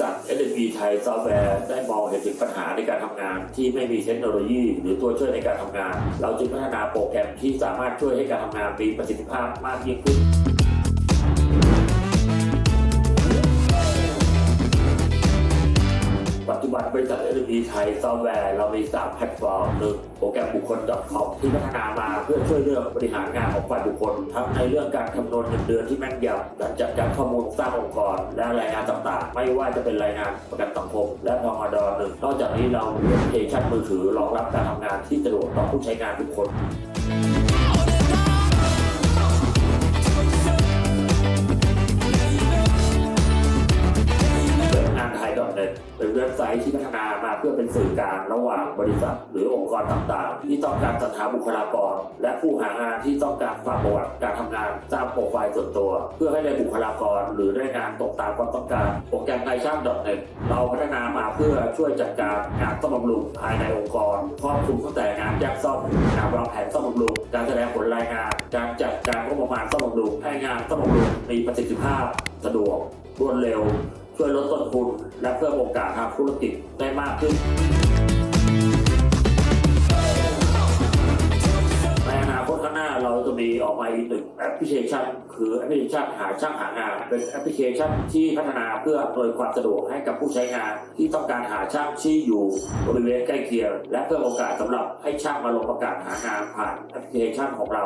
ษัท s m p ไทยซอฟต์แวร์ได้มองเห็นถึงปัญหาในการทำงาน ที่ไม่มีเทคโนโลยี หรือตัวช่วยในการทำงาน เราจึงพัฒนาโปรแกรมที่สามารถช่วยให้การทำงานมีประสิทธิภาพมากยิ่งขึ้น ปัจจุบันบริษัท s m p ไทยซอฟต์แวร์เรามี 3 แพลตฟอร์มหนึ่งโปรแกรมบุคคล .com ที่พัฒนามาเพื่อช่วยเรื่องบริหารงานของฝ่ายบุคคล ทั้งในเรื่องการคำนวณเงินเดือนที่แม่นยำการจัดการข้อมูลสร้างองค์กร และรายงานต่างๆ ไม่ว่าจะเป็นรายงานประกันสังคม และพมดหนึ่งนอกจากนี้เรามีแอปพลิเคชันมือถือรองรับการทำงานที่สะดวกต่อผู้ใช้งานทุกคน เป็นเว็บไซต์ที่พัฒนามาเพื่อเป็นสื่อกลางระหว่างบริษัท หรือองค์กรต่างๆ ที่ต้องการจัดหาบุคลากร และผู้หางานที่ต้องการฝากประวัติการทำงานสร้างโปรไฟล์ส่วนตัว เพื่อให้ได้บุคลากรหรือได้งานตรงตามความต้องการโปรแกรมไทยช่าง .net เราพัฒนามาเพื่อช่วยจัดการงานซ่อมบำรุงภายในองค์กรครอบคลุมตั้งแต่งานแยกซ่อมงานวางแผนซ่อมบำรุงการแสดงผลรายงานการจัดการงบประมาณซ่อมบำรุงให้งานซ่อมบำรุงมีประสิทธิภาพสะดวกรวดเร็ว ช่วยลดต้นทุนและเพิ่มโอกาสทางธุรกิจได้มากขึ้น ในอนาคตข้างหน้าเราจะมีออกมาอีกหนึ่งแอปพลิเคชัน คือแอปพลิเคชันหาช่างหางาน เป็นแอปพลิเคชันที่พัฒนาเพื่ออำนวยความสะดวกให้กับผู้ใช้งาน ที่ต้องการหาช่างที่อยู่บริเวณใกล้เคียงและเพิ่มโอกาสสำหรับให้ช่างมาลงประกาศหางานผ่านแอปพลิเคชันของเรา